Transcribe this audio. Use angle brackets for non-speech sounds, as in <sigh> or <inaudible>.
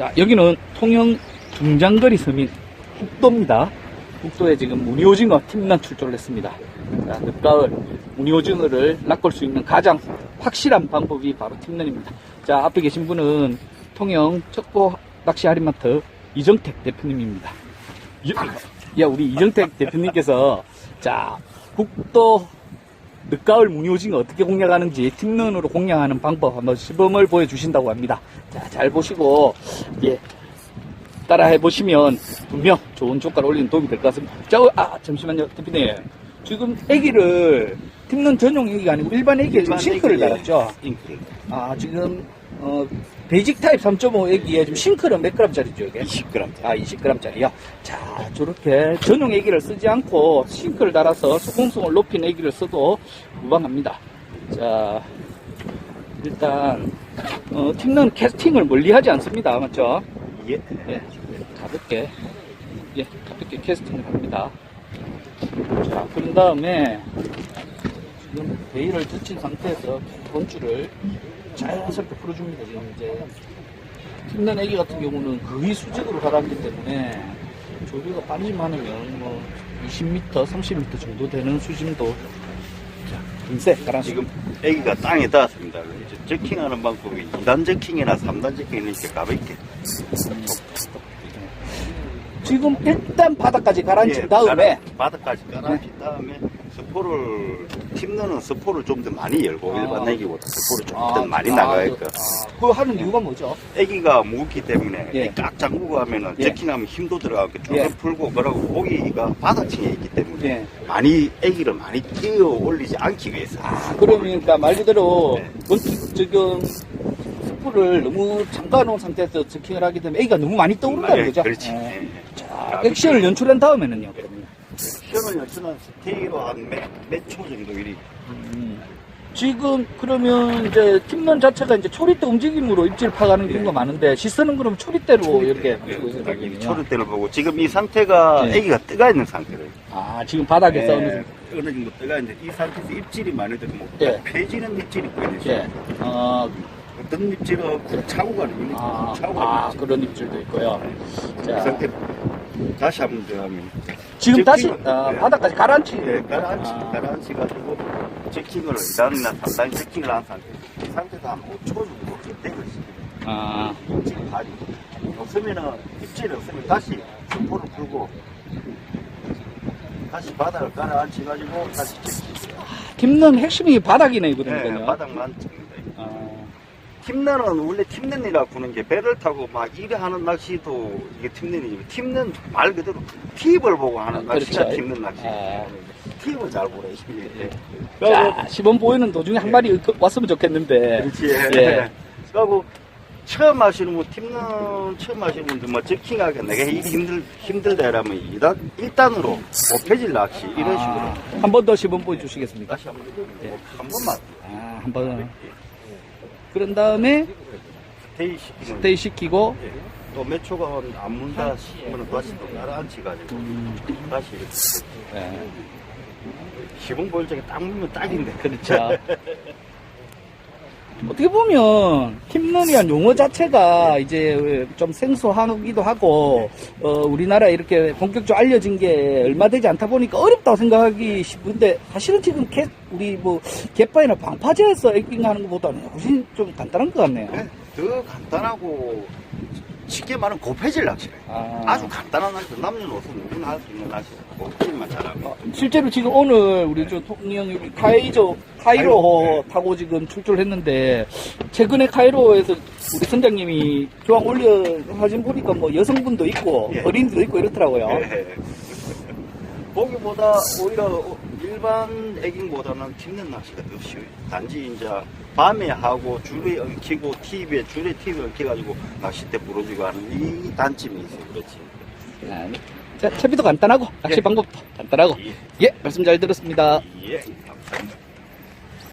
자, 여기는 통영 중장거리 서민 북도입니다. 북도에 지금 무늬오징어 팀난 출조를 했습니다. 자, 늦가을 무늬오징어를 낚을 수 있는 가장 확실한 방법이 바로 팀난입니다. 자, 앞에 계신 분은 통영 척보 낚시 할인마트 이정택 대표님입니다. 야, 우리 이정택 대표님께서 자, 북도 늦가을 무늬오징어 어떻게 공략하는지 팀런으로 공략하는 방법 한번 시범을 보여주신다고 합니다. 자, 잘 보시고, 예, 따라 해 보시면 분명 좋은 효과를 올리는 도움이 될 것 같습니다. 자, 어, 아, 잠시만요, 대표님. 지금 애기를 팀런 전용 애기가 아니고 일반 애기에 지금 싱크를 달았죠? 싱크. 아, 지금, 어, 베이직 타입 3.5 애기에 지금 싱크는 몇 g짜리죠, 이게? 20g. 아, 20g짜리요. 자, 저렇게 전용 애기를 쓰지 않고 싱크를 달아서 수공성을 높인 애기를 써도 무방합니다. 자, 일단 어, 팀는 캐스팅을 멀리 하지 않습니다. 맞죠? 예. 예, 가볍게 예, 가볍게 캐스팅을 합니다. 자, 그런 다음에 지금 베일을 젖힌 상태에서 본줄을 자연스럽게 풀어줍니다. 지금 이제 팀난 애기 같은 경우는 거의 수직으로 가라앉기 때문에 조류가 빠지면 하면 뭐 20m, 30m 정도 되는 수심도 자, 금세 가라앉 지금 애기가 땅에 닿았습니다. 이제 저킹하는 방법이 2단 저킹이나 3단 저킹 이렇게 가볍게. 지금 일단 바닥까지 가라앉힌 예, 다음에 바닥까지 깔아준 다음에 스포를 팀너는 스포를 좀 더 많이 열고 아. 일반 애기보다 스포를 좀 아, 더 많이 아, 그, 아, 그거 하는 이유가 뭐죠? 애기가 무겁기 때문에 예. 꽉 잠그고 하면은 예. 저킹하면 힘도 들어가고 쭉 예. 풀고 그러고 고기가 바닥층에 있기 때문에 예. 많이 애기를 많이 뛰어 올리지 않기 위해서 아, 그러니까 말 그대로 네. 원- 지금 스프를 너무 잠가 놓은 상태에서 저킹을 하게 되면 애기가 너무 많이 떠오른다는 예, 거죠? 그렇지. 예. 예. 자, 액션을 연출한 다음에는요, 그러면. 시험을 연출한 스테이로 한몇초 정도 이리 음. 지금 그러면 이제 팀런 자체가 이제 초리대 움직임으로 입질 파가는 예. 경우가 많은데 시선은 그럼 초리대로 이렇게 있는 당연히 거군요. 초를 보고 지금 이 상태가 네. 애기가 뜨가 있는 상태래요. 아, 지금 바닥에서 어느 정도. 어느 정도 뜨가 있는데 이 상태에서 입질이 많이 들면 예. 펴지는 입질이 보이는 예. 어, 입질은 그 차고 가는 입질, 아, 차고 가는 아. 그런 입질도 있고요. 이 자, 상태 다시 한번 들어가면 지금 다시 제킹을- 어, 네. 바닥까지 가라앉히. 예, 가라앉히 아. 가라앉히 가지고 체킹을 2단이나 3단 체킹을 한 상태 이 상태에서 한 5초 정도 땡을 시키면 아, 입질 발이 없으면은 입질이 없으면 다시 스포를 풀고 다시 바닥을 깔아앉히 가지고 다시 체킹 팀런 핵심이 바닥이네, 네, 그러니까요. 바닥만 칩니다. 아, 팀런은 원래 팀런이라 부는 게 배를 타고 막 일을 하는 낚시도 이게 팀런이지만 팀런 말 그대로 팁을 보고 하는 낚시가 그렇죠. 팀런 낚시. 아. 팁을 잘 보래. 이게. 자, 시범 보이는 도중에 한 마리 왔으면 좋겠는데. 그렇지. 예. 그리고 처음 하시는 분, 팀런 처음 하시는 분들 뭐 저킹하게 내가 이게 힘들, 힘들다 이러면 일단, 일단으로 오페질 낚시 이런 아, 식으로. 한 번 더 시범 보여주시겠습니까? 다시 한 번, 예. 한 번만 아, 한 번. 그런 다음에 스테이 시키는 스테이 시키고, 또몇 초가 안 문다 싶으면 다시 또 가라앉히 가지고 음, 다시 이렇게 네. 시범 보일 적에 딱 물면 딱인데 그렇죠. <laughs> 어떻게 보면 팀런이란 용어 자체가 이제 좀 생소하기도 하고 어, 우리나라 이렇게 본격적으로 알려진 게 얼마 되지 않다 보니까 어렵다고 생각하기 쉽은데 사실은 지금 개, 우리 뭐 갯바위나 방파제에서 액팅하는 것보다는 훨씬 좀 간단한 것 같네요. 더 간단하고 쉽게 말하면 고패질 낚시래 아. 아. 주 간단한 낚시 남녀노소 누구나 할 수 있는 낚시 고패질만 잘하면 어, 실제로 지금 오늘 우리 저 통영 카이저 카이로 타고 지금 출조를 했는데 최근에 카이로에서 우리 선장님이 교황 올려 사진 보니까 뭐 여성분도 있고 예. 어린이도 있고 이렇더라고요. 예. 보기보다 오히려 일반 애깅보다는 튀는 낚시가 더 쉬워요 단지 이제 밤에 하고 줄에 얽히고 TV에 줄에 TV 얽혀가지고 낚싯대 부러지고 하는 이 단점이 있어요 그렇지 아, 자, 채비도 간단하고 낚시 예. 방법도 간단하고 예. 예 말씀 잘 들었습니다. 예 감사합니다